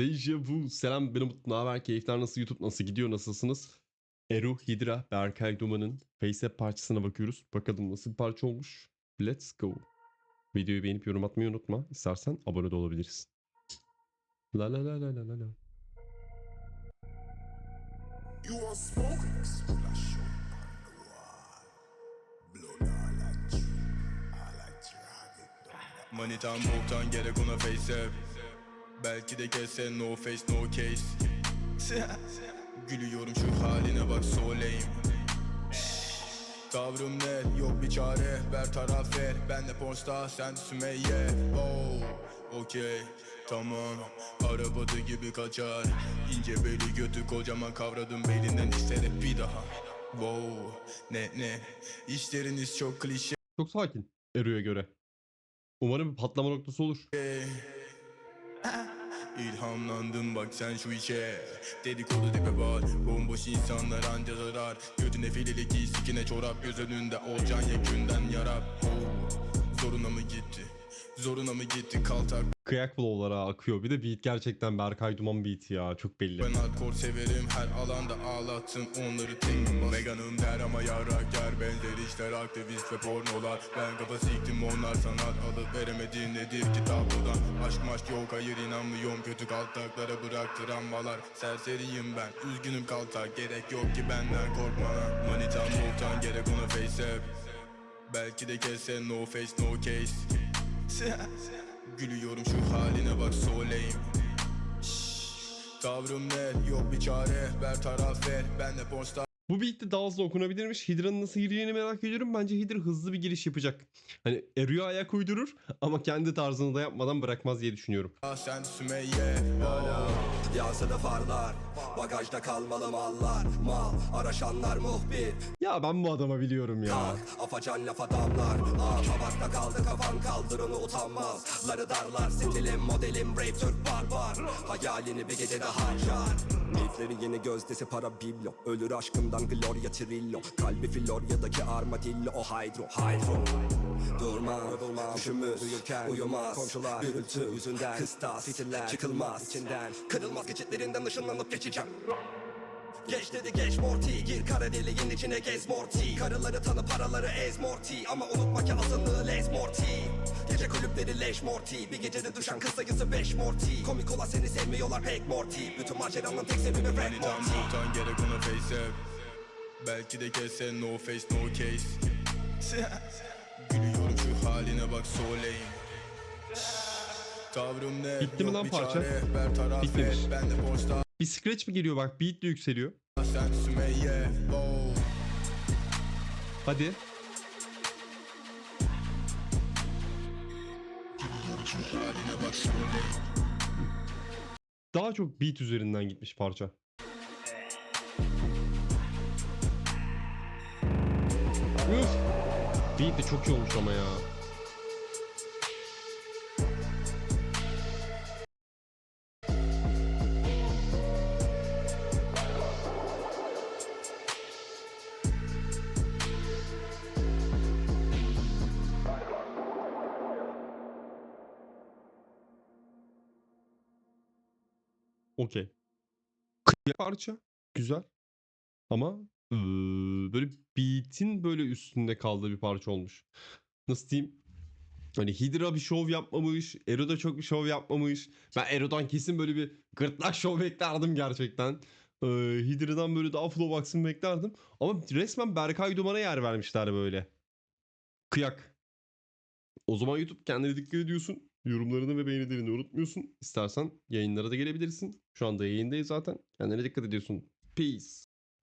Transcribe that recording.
Deja vu. Selam benim Umut. Ne haber? Keyifler nasıl? YouTube nasıl gidiyor? Nasılsınız? Eru, Hidra, Berkay Duman'ın FaceApp parçasına bakıyoruz. Bakalım nasıl bir parça olmuş. Let's go. Videoyu beğenip yorum atmayı unutma. İstersen abone de olabilirsin. La la la la la la la. You like drag it down. Manitan boktan gerek ona face up Belki de kesse no face no case. Gülüyorum şu haline bak so lame Tavrım net yok bir çare. Ver taraf ver Ben de porsta sen Sümeyye. Oh okey tamam. Arabada gibi kaçar. İnce beli götü kocaman kavradım belinden isterim bir daha. Wow. Ne ne? İşleriniz çok klişe. Çok sakin Eru'ya göre. Umarım bir patlama noktası olur. İlhamlandım bak sen şu işe Dedikodu dibe var Bomboş insanlar anca zarar Götüne fileli giy sikine çorap Göz önünde olacaksın yekünden yarap oh. Zoruna mı gitti Zoruna mı gitti kaltak Kıyak flow'lara akıyor. Bir de beat gerçekten Berkay Duman beat ya. Çok belli. Ben hardcore severim her alanda ağlattın onları tek Veganım der ama yarak yer benzer işler aktivist ve pornolar. Ben kafa siktim onlar sanat. Alıp veremediğin nedir ki tablodan? Aşk maşk yok hayır inanmıyorum. Kötü kaltaklara bırak travmalar Serseriyim ben üzgünüm kaltak gerek yok ki benden korkmana Manitam boktan gerek ona face up. Belki de kesse no face no case. Gülüyorum şu haline bak so lame Tavrım net yok bir çare. Ver taraf ver. Ben de porsta Bu de daha hızlı okunabilirmiş. Hidra'nın nasıl gireceğini merak ediyorum. Bence Hidra hızlı bir giriş yapacak. Hani Eru'ya ayak uydurur ama kendi tarzını da yapmadan bırakmaz diye düşünüyorum. sen Sümeyye oh. Yansıdı farlar Bagajda kalmalı mallar Mal araşanlar muhbir Ya ben bu adama biliyorum ya. Tak afacan laf adamlar Ah kaldı kafan kaldır onu utanmaz. Ları darlar stilim modelim rape Türk barbar. Hayalini bir gecede harcar. Heriflerin yeni gözdesi para biblo Ölür aşkımdan Gloria Trillo Kalbi Florya'daki armadillo. O hydro hydro. Durma, düşünmüş, uyurken uyumaz. Komşular, gürültü yüzünden. Kıstas, fitiller, çıkılmaz. İçinden Kırılmaz. Geçitlerinden ışınlanıp geçeceğim Geç dedi geç Morty. Gir kara deliğin içine gez Morty. Karıları tanı paraları ez Morty. Ama unutma ki azınlığı lez Morty. Gece kulüpleri leş Morty. Bir gecede düşen kız sayısı 5 Morty. Komik olan seni sevmiyorlar pek Morty. Bütün maceranın tek sebebi rap Manitam Morty. boktan gerek ona face up Belki de kesse no face no case. Gülüyorum şu haline bak so lame Tavrım net Bitti mi lan parça? Bitmemiş. Ben de porsta Bir scratch mi geliyor bak beat de yükseliyor. Hadi. Daha çok beat üzerinden gitmiş parça. Beat de çok iyi olmuş ama ya. Okey. Kıyak parça. Güzel. Ama eee, böyle beat'in böyle üstünde kaldığı bir parça olmuş. Nasıl diyeyim? Hani Hydra bir şov yapmamış. Ero da çok bir şov yapmamış. Ben Ero'dan kesin böyle bir gırtlak şov beklerdim gerçekten. Ee, Hydra'dan böyle daha flow aksın beklerdim. Ama resmen Berkay Duman'a yer vermişler böyle. Kıyak. O zaman YouTube kendine dikkat ediyorsun. Yorumlarını ve beğenilerini unutmuyorsun. İstersen yayınlara da gelebilirsin. Şu anda yayındayız zaten. Kendine dikkat ediyorsun. Peace.